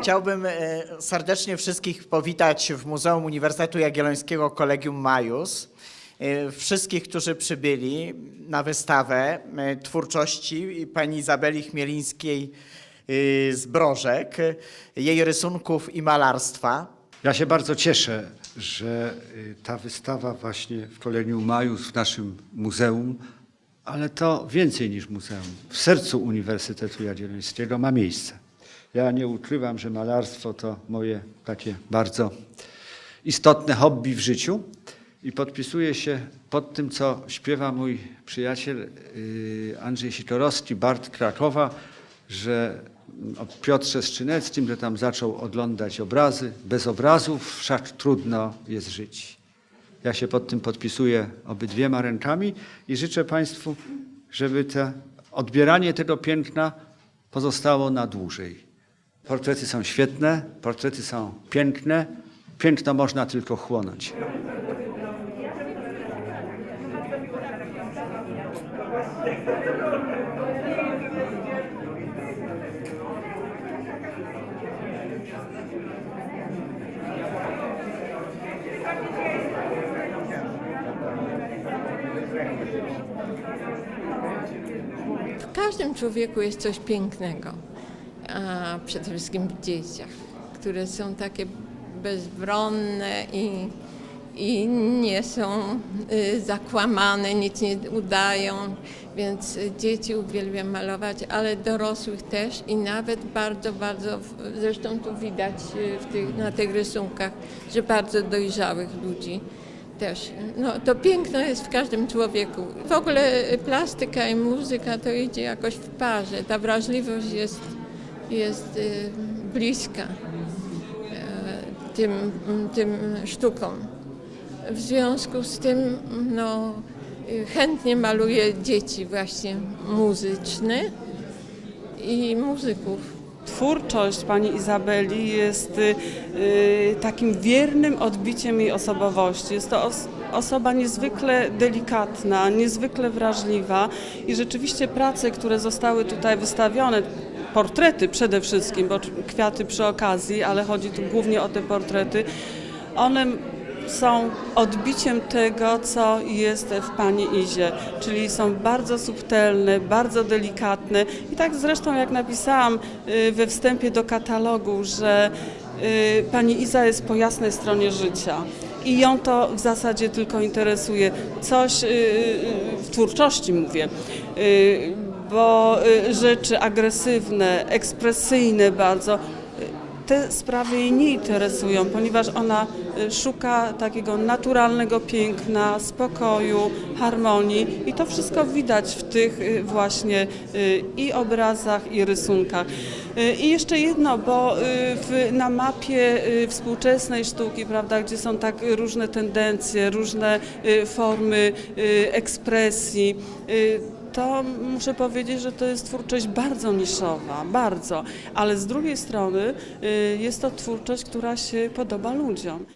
Chciałbym e, serdecznie wszystkich powitać w Muzeum Uniwersytetu Jagiellońskiego Kolegium Majus. E, Wszystkich, którzy przybyli na wystawę e, twórczości pani Izabeli Chmielińskiej z Brożek, jej rysunków i malarstwa. Ja się bardzo cieszę, że ta wystawa właśnie w Kolegium Majus w naszym muzeum, ale to więcej niż muzeum, w sercu Uniwersytetu Jagiellońskiego ma miejsce. Ja nie ukrywam, że malarstwo to moje takie bardzo istotne hobby w życiu i podpisuję się pod tym, co śpiewa mój przyjaciel y, Andrzej Sikorowski, Bart Krakowa, że o Piotrze Strzyneckim, że tam zaczął oglądać obrazy. Bez obrazów wszak trudno jest żyć. Ja się pod tym podpisuję obydwiema rękami i życzę Państwu, żeby te odbieranie tego piękna pozostało na dłużej. Portrety są świetne, portrety są piękne, piękno można tylko chłonąć. W każdym człowieku jest coś pięknego, a przede wszystkim w dzieciach, które są takie bezbronne i, i nie są y, zakłamane, nic nie udają, więc dzieci uwielbiam malować, ale dorosłych też i nawet bardzo, bardzo, zresztą tu widać y, w tych, na tych rysunkach, że bardzo dojrzałych ludzi też. No, to piękno jest w każdym człowieku. W ogóle y, plastyka i muzyka to idzie jakoś w parze. Ta wrażliwość jest, jest y, bliska e, tym, tym sztukom. W związku z tym no, y, chętnie maluję dzieci właśnie muzyczne i muzyków. Twórczość pani Izabeli jest y, y, takim wiernym odbiciem jej osobowości. Jest to os- osoba niezwykle delikatna, niezwykle wrażliwa i rzeczywiście prace, które zostały tutaj wystawione, portrety przede wszystkim, bo kwiaty przy okazji, ale chodzi tu głównie o te portrety, one są odbiciem tego, co jest w Pani Izie, czyli są bardzo subtelne, bardzo delikatne i tak zresztą jak napisałam y, we wstępie do katalogu, że y, Pani Iza jest po jasnej stronie życia. I ją to w zasadzie tylko interesuje. Coś y, w twórczości mówię, bo rzeczy agresywne, ekspresyjne bardzo, te sprawy jej nie interesują, ponieważ ona y, szuka takiego naturalnego piękna, spokoju, harmonii i to wszystko widać w tych y, właśnie y, i obrazach, i rysunkach. I jeszcze jedno, bo w, na mapie współczesnej sztuki, prawda, gdzie są tak różne tendencje, różne formy ekspresji, to muszę powiedzieć, że to jest twórczość bardzo niszowa, bardzo, ale z drugiej strony y, jest to twórczość, która się podoba ludziom.